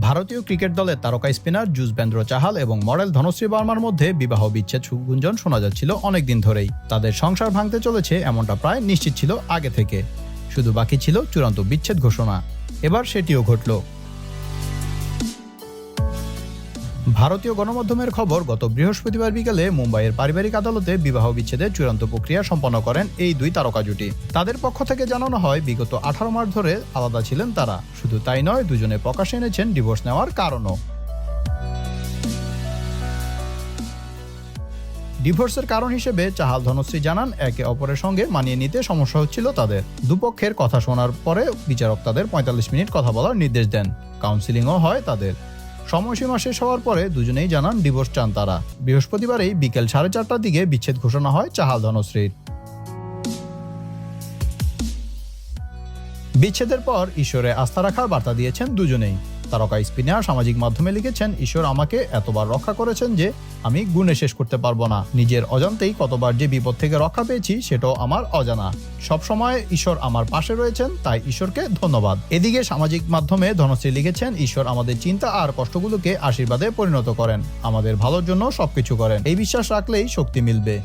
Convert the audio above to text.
ভারতীয় ক্রিকেট দলের তারকা স্পিনার যুজবেন্দ্র চাহাল এবং মডেল ধনশ্রী বার্মার মধ্যে বিবাহ বিচ্ছেদ গুঞ্জন শোনা যাচ্ছিল অনেকদিন ধরেই। তাদের সংসার ভাঙতে চলেছে এমনটা প্রায় নিশ্চিত ছিল আগে থেকে। শুধু বাকি ছিল চূড়ান্ত বিচ্ছেদ ঘোষণা। এবার সেটিও ঘটল। ভারতীয় গণমাধ্যমের খবর, গত বৃহস্পতিবার বিকেলে মুম্বাইয়ের পারিবারিক আদালতে বিবাহ বিচ্ছেদের চূড়ান্ত প্রক্রিয়া সম্পন্ন করেন এই দুই তারকা জুটি। তাদের পক্ষ থেকে জানানো হয়, বিগত আঠারো মাস ধরে আলাদা ছিলেন তারা। শুধু তাই নয়, দুজনে প্রকাশে এনেছেন ডিভোর্স নেওয়ার কারণও। ডিভোর্সের কারণ হিসেবে চাহাল ধনশ্রী জানান, একে অপরের সঙ্গে মানিয়ে নিতে সমস্যা হচ্ছিল তাদের। দুপক্ষের কথা শোনার পরে বিচারক তাদের পঁয়তাল্লিশ মিনিট কথা বলার নির্দেশ দেন। কাউন্সিলিংও হয় তাদের। সময়সীমা শেষ হওয়ার পরে দুজনেই জানান ডিভোর্স চান তারা। বৃহস্পতিবারেই বিকেল সাড়ে চারটার দিকে বিচ্ছেদ ঘোষণা হয় চাহাল ধনশ্রীর। বিচ্ছেদের পর ঈশ্বরে আস্থা রাখার বার্তা দিয়েছেন দুজনেই। তারকা স্পিনার সামাজিক মাধ্যমে লিখেছেন, ঈশ্বর আমাকে এতবার রক্ষা করেছেন যে আমি গুণে শেষ করতে পারব না। নিজের অজান্তেই কতবার যে বিপদ থেকে রক্ষা পেয়েছি, সেটাও আমার অজানা। সব সময় ঈশ্বর আমার পাশে রয়েছেন, তাই ঈশ্বরকে ধন্যবাদ। এদিকে সামাজিক মাধ্যমে ধনশ্রী লিখেছেন, ঈশ্বর আমাদের চিন্তা আর কষ্টগুলোকে আশীর্বাদে পরিণত করেন। আমাদের ভালোর জন্য সবকিছু করেন। এই বিশ্বাস রাখলেই শক্তি মিলবে।